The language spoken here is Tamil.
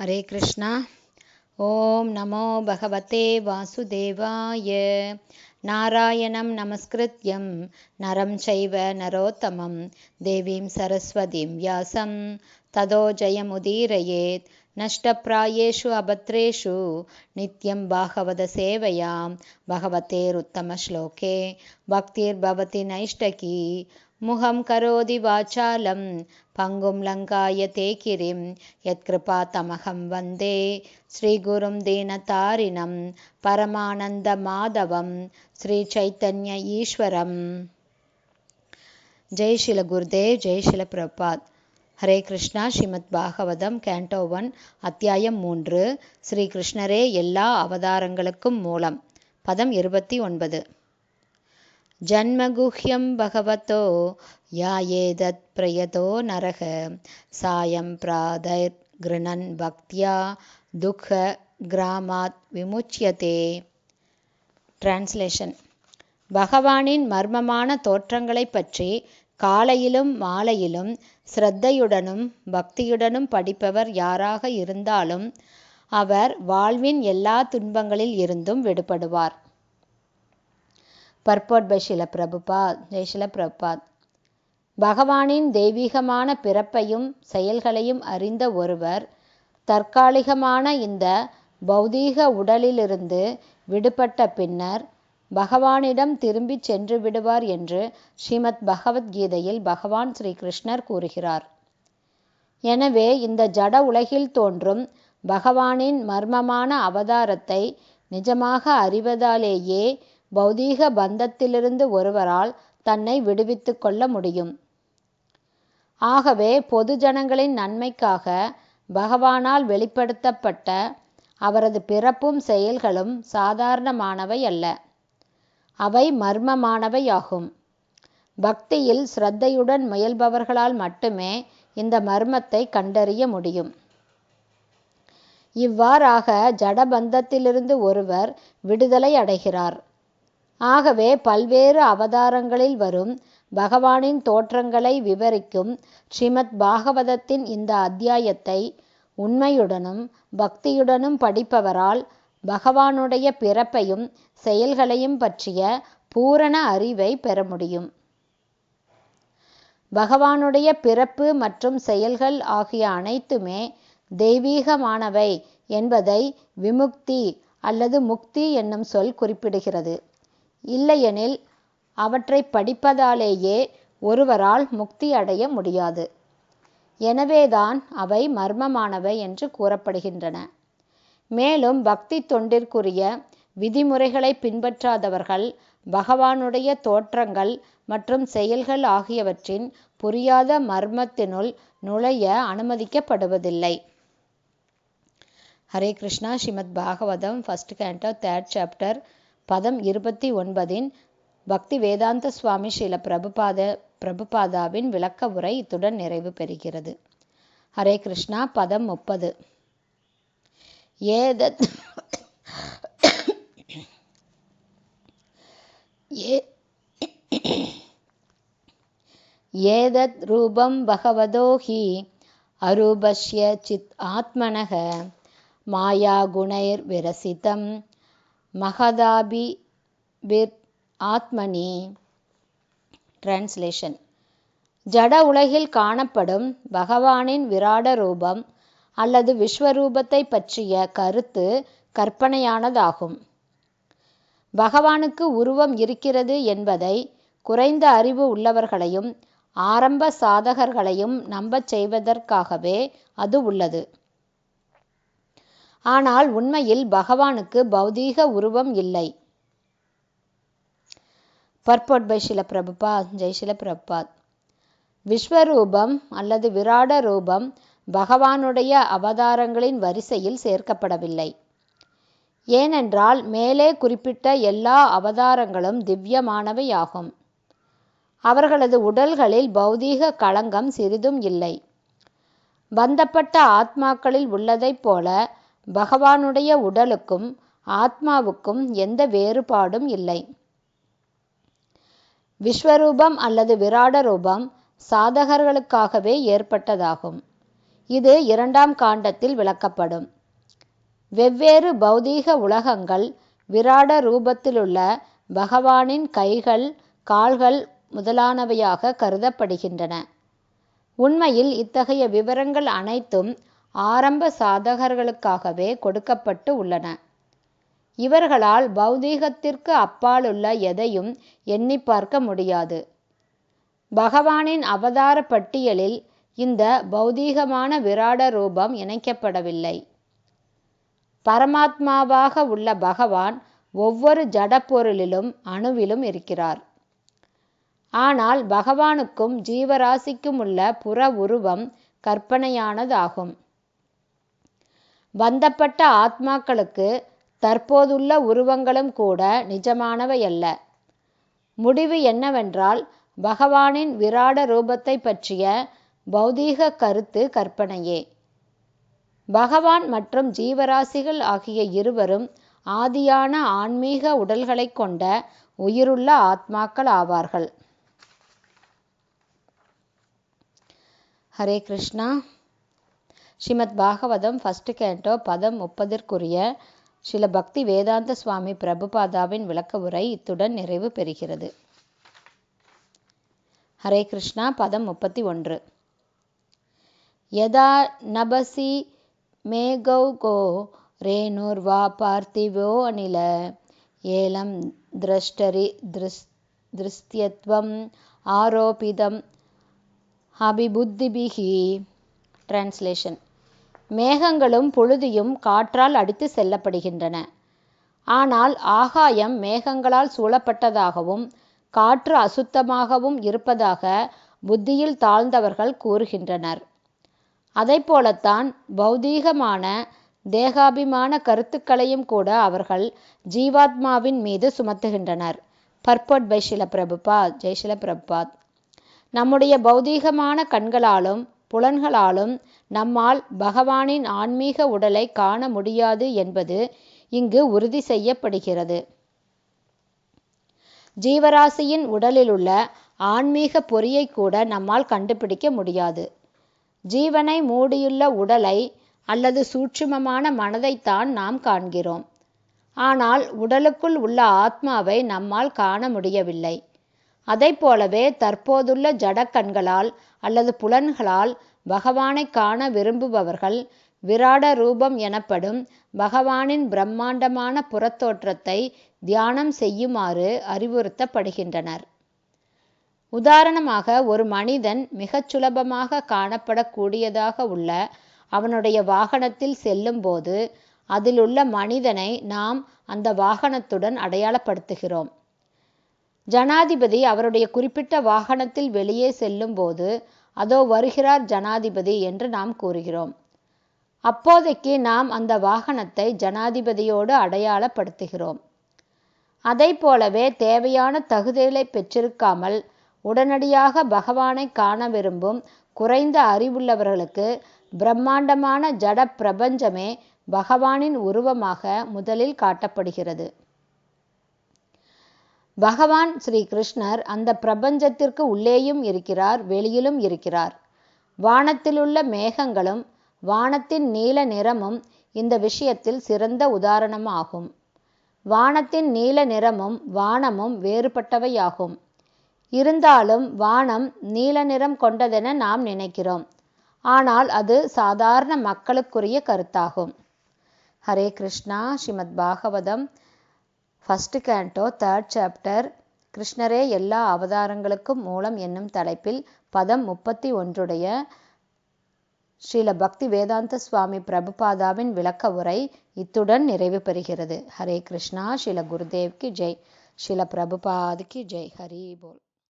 हरे कृष्णा। ॐ नमो भगवते वासुदेवाय। नारायणं नमस्कृत्यं। नरं चैव नरोत्तमं। देवीं सरस्वतीं व्यासं। ततो जयमुदीरयेत्। नष्टप्रायेषु अभद्रेषु नित्यं भागवतसेवयां भगवतेरुत्तमश्लोके। भक्तिर्भवति नैष्टकी முகம் கரோதி வாச்சாலம். பங்கும் லங்காய தேகிரிம் யத்கிருபா தமகம் வந்தே. ஸ்ரீகுரும் தீனதாரிணம் பரமானந்த மாதவம். ஸ்ரீ சைத்தன்ய ஈஸ்வரம். ஜெய் ஷில குருதேவ் ஜெய் ஷில பிரபாத். ஹரே கிருஷ்ணா ஸ்ரீமத் பாகவதம் கேண்டோவன் அத்தியாயம் மூன்று. ஸ்ரீ கிருஷ்ணரே எல்லா அவதாரங்களுக்கும் மூலம். பதம் இருபத்தி ஒன்பது. ஜன்மகுஹ்யம் பகவதோ யாயேதத் பிரயதோ நரக சாயம் பிராதர் கிருணன் பக்தியா துக்க கிராமாத் விமுச்சியதே. டிரான்ஸ்லேஷன் பகவானின் மர்மமான தோற்றங்களைப் பற்றி காலையிலும் மாலையிலும் ஸ்ரத்தையுடனும் பக்தியுடனும் படிப்பவர் யாராக இருந்தாலும் அவர் வாழ்வின் எல்லா துன்பங்களில் இருந்தும் விடுபடுவார். பர்போட் பை ஷில பிரபுபாத் ஜெய் ஷில பிரபாத் பகவானின் தெய்வீகமான பிறப்பையும் செயல்களையும் அறிந்த ஒருவர் தற்காலிகமான இந்த பௌதீக உடலிலிருந்து விடுபட்ட பின்னர் பகவானிடம் திரும்பி சென்று விடுவார் என்று ஸ்ரீமத் பகவத்கீதையில் பகவான் ஸ்ரீ கிருஷ்ணர் கூறுகிறார். எனவே இந்த ஜட உலகில் தோன்றும் பகவானின் மர்மமான அவதாரத்தை நிஜமாக அறிவதாலேயே பௌதீக பந்தத்திலிருந்து ஒருவரால் தன்னை விடுவித்து கொள்ள முடியும். ஆகவே பொது ஜனங்களின் நன்மைக்காக பகவானால் வெளிப்படுத்தப்பட்ட அவரது பிறப்பும் செயல்களும் சாதாரணமானவை அல்ல. அவை மர்மமானவையாகும். பக்தியில் ஸ்ரத்தையுடன் முயல்பவர்களால் மட்டுமே இந்த மர்மத்தை கண்டறிய முடியும். இவ்வாறாக ஜடபந்தத்திலிருந்து ஒருவர் விடுதலை அடைகிறார். ஆகவே பல்வேறு அவதாரங்களில் வரும் பகவானின் தோற்றங்களை விவரிக்கும் ஸ்ரீமத் பாகவதத்தின் இந்த அத்தியாயத்தை உண்மையுடனும் பக்தியுடனும் படிப்பவரால் பகவானுடைய பிறப்பையும் செயல்களையும் பற்றிய பூரண அறிவை பெற முடியும். பகவானுடைய பிறப்பு மற்றும் செயல்கள் ஆகிய அனைத்துமே தெய்வீகமானவை என்பதை விமுக்தி அல்லது முக்தி என்னும் சொல் குறிப்பிடுகிறது. இல்லையெனில் அவற்றை படிப்பதாலேயே ஒருவரால் முக்தி அடைய முடியாது. எனவேதான் அவை மர்மமானவை என்று கூறப்படுகின்றன. மேலும் பக்தி தொண்டிற்குரிய விதிமுறைகளை பின்பற்றாதவர்கள் பகவானுடைய தோற்றங்கள் மற்றும் செயல்கள் ஆகியவற்றின் புரியாத மர்மத்தினுள் நுழைய அனுமதிக்கப்படுவதில்லை. Hare Krishna. Srimad Bhagavatam first canto third chapter பதம் இருபத்தி ஒன்பதின் பக்தி வேதாந்த சுவாமி ஸ்ரீல பிரபுபாத பிரபுபாதாவின் விளக்க உரை இத்துடன் நிறைவு பெறுகிறது. ஹரே கிருஷ்ணா பதம் முப்பது. ஏதத் ஏதத் ரூபம் பகவதோ ஹி அரூபஸ்ய சித் ஆத்மனக மாயா குணைர் விரசிதம் மகதாபி பிர் ஆத்மனி டிரான்ஸ்லேஷன் ஜட உலகில் காணப்படும் பகவானின் விராட ரூபம் அல்லது விஸ்வரூபத்தை பற்றிய கருத்து கற்பனையானதாகும். பகவானுக்கு உருவம் இருக்கிறது என்பதை குறைந்த அறிவு உள்ளவர்களையும் ஆரம்ப சாதகர்களையும் நம்பச் செய்வதற்காகவே அது உள்ளது. ஆனால் உண்மையில் பகவானுக்கு பௌதீக உருவம் இல்லை. பர்போட் பை ஷில பிரபுபா ஜெய் ஷில பிரபாத் விஸ்வரூபம் அல்லது விராட ரூபம் பகவானுடைய அவதாரங்களின் வரிசையில் சேர்க்கப்படவில்லை. ஏனென்றால் மேலே குறிப்பிட்ட எல்லா அவதாரங்களும் திவ்யமானவையாகும். அவர்களது உடல்களில் பௌதீக களங்கம் சிறிதும் இல்லை. பந்தப்பட்ட ஆத்மாக்களில் உள்ளதைப் போல பகவானுடைய உடலுக்கும் ஆத்மாவுக்கும் எந்த வேறுபாடும் இல்லை. விஸ்வரூபம் அல்லது விராட ரூபம் சாதகர்களுக்காகவே ஏற்பட்டதாகும். இது இரண்டாம் காண்டத்தில் விளக்கப்படும். வெவ்வேறு பௌதீக உலகங்கள் விராட ரூபத்திலுள்ள பகவானின் கைகள் கால்கள் முதலானவையாக கருதப்படுகின்றன. உண்மையில் இத்தகைய விவரங்கள் அனைத்தும் ஆரம்ப சாதகர்களுக்காகவே கொடுக்கப்பட்டு உள்ளன. இவர்களால் பௌதீகத்திற்கு அப்பாலுள்ள எதையும் எண்ணி பார்க்க முடியாது. பகவானின் அவதார பட்டியலில் இந்த பௌதீகமான விராட ரூபம் இணைக்கப்படவில்லை. பரமாத்மாவாக உள்ள பகவான் ஒவ்வொரு ஜடப்பொருளிலும் அணுவிலும் இருக்கிறார். ஆனால் பகவானுக்கும் ஜீவராசிக்கும் உள்ள புற உருவம் கற்பனையானதாகும். பந்தப்பட்ட ஆத்மாக்களுக்கு தற்போதுள்ள உருவங்களும் கூட நிஜமானவையல்ல முடிவு என்னவென்றால் பகவானின் விராட ரூபத்தை பற்றிய பௌதீக கருத்து கற்பனையே. பகவான் மற்றும் ஜீவராசிகள் ஆகிய இருவரும் ஆதியான ஆன்மீக உடல்களை கொண்ட உயிருள்ள ஆத்மாக்கள் ஆவார்கள். ஹரே கிருஷ்ணா. ஸ்ரீமத் பாகவதம் ஃபஸ்ட்டு கேண்டோ பதம் முப்பதிற்குரிய சில பக்தி வேதாந்த சுவாமி பிரபுபாதாவின் விளக்க உரை இத்துடன் நிறைவு பெறுகிறது. ஹரே கிருஷ்ணா பதம் முப்பத்தி ஒன்று. யதா நபசி மேகௌகோ ரேணுர்வா பார்த்திவோ அனில ஏலம் திரஷ்டரி திருஸ் திருஸ்தியத்வம் ஆரோபிதம் அபிபுத்திபிகி டிரான்ஸ்லேஷன் மேகங்களும் புழுதியும் காற்றால் அடித்து செல்லப்படுகின்றன. ஆனால் ஆகாயம் மேகங்களால் சூழப்பட்டதாகவும் காற்று அசுத்தமாகவும் இருப்பதாக புத்தியில் தாழ்ந்தவர்கள் கூறுகின்றனர். அதை போலத்தான் பௌதீகமான தேகாபிமான கருத்துக்களையும் கூட அவர்கள் ஜீவாத்மாவின் மீது சுமத்துகின்றனர். பர்பட் பை ஷில பிரபுபாத் ஜெய்ஷில பிரபுபாத். நம்முடைய பௌதீகமான கண்களாலும் புலன்களாலும் நம்மால் பகவானின் ஆன்மீக உடலை காண முடியாது என்பது இங்கு உறுதி செய்யப்படுகிறது. ஜீவராசியின் உடலிலுள்ள ஆன்மீக பொறியை கூட நம்மால் கண்டுபிடிக்க முடியாது. ஜீவனை மூடியுள்ள உடலை அல்லது சூட்சுமமான மனதைத்தான் நாம் காண்கிறோம். ஆனால் உடலுக்குள் உள்ள ஆத்மாவை நம்மால் காண முடியவில்லை. அதை போலவே தற்போதுள்ள ஜடக்கண்களால் அல்லது புலன்களால் பகவானை காண விரும்புபவர்கள் விராட ரூபம் எனப்படும் பகவானின் பிரம்மாண்டமான புறத்தோற்றத்தை தியானம் செய்யுமாறு அறிவுறுத்தப்படுகின்றனர். உதாரணமாக ஒரு மனிதன் மிகச் சுலபமாக காணப்படக்கூடியதாக உள்ள அவனுடைய வாகனத்தில் செல்லும்போது அதிலுள்ள மனிதனை நாம் அந்த வாகனத்துடன் அடையாளப்படுத்துகிறோம். ஜனாதிபதி அவருடைய குறிப்பிட்ட வாகனத்தில் வெளியே செல்லும்போது அதோ வருகிறார் ஜனாதிபதி என்று நாம் கூறுகிறோம். அப்போதைக்கு நாம் அந்த வாகனத்தை ஜனாதிபதியோடு அடையாளப்படுத்துகிறோம். அதை போலவே தேவையான தகுதிகளை பெற்றிருக்காமல் உடனடியாக பகவானை காண விரும்பும் குறைந்த அறிவுள்ளவர்களுக்கு பிரம்மாண்டமான ஜட பிரபஞ்சமே பகவானின் உருவமாக முதலில் காட்டப்படுகிறது. பகவான் ஸ்ரீ கிருஷ்ணர் அந்த பிரபஞ்சத்திற்கு உள்ளேயும் இருக்கிறார் வெளியிலும் இருக்கிறார். வானத்திலுள்ள மேகங்களும் வானத்தின் நீல நிறமும் இந்த விஷயத்தில் சிறந்த உதாரணமாகும். வானத்தின் நீல நிறமும் வானமும் வேறுபட்டவையாகும். இருந்தாலும் வானம் நீல நிறம் கொண்டதென நாம் நினைக்கிறோம். ஆனால் அது சாதாரண மக்களுக்குரிய கருத்தாகும். Hare Krishna Srimad Bhagavatam. First canto third chapter கிருஷ்ணரே எல்லா அவதாரங்களுக்கும் மூலம் என்னும் தலைப்பில் பதம் முப்பத்தி ஒன்றுடைய ஸ்ரீல பக்தி வேதாந்த சுவாமி பிரபுபாதாவின் விளக்க உரை இத்துடன் நிறைவு பெறுகிறது. ஹரே கிருஷ்ணா ஸ்ரீல குருதேவ்க்கு ஜெய். ஸ்ரீல பிரபுபாதுக்கு ஜெய். ஹரி போல்.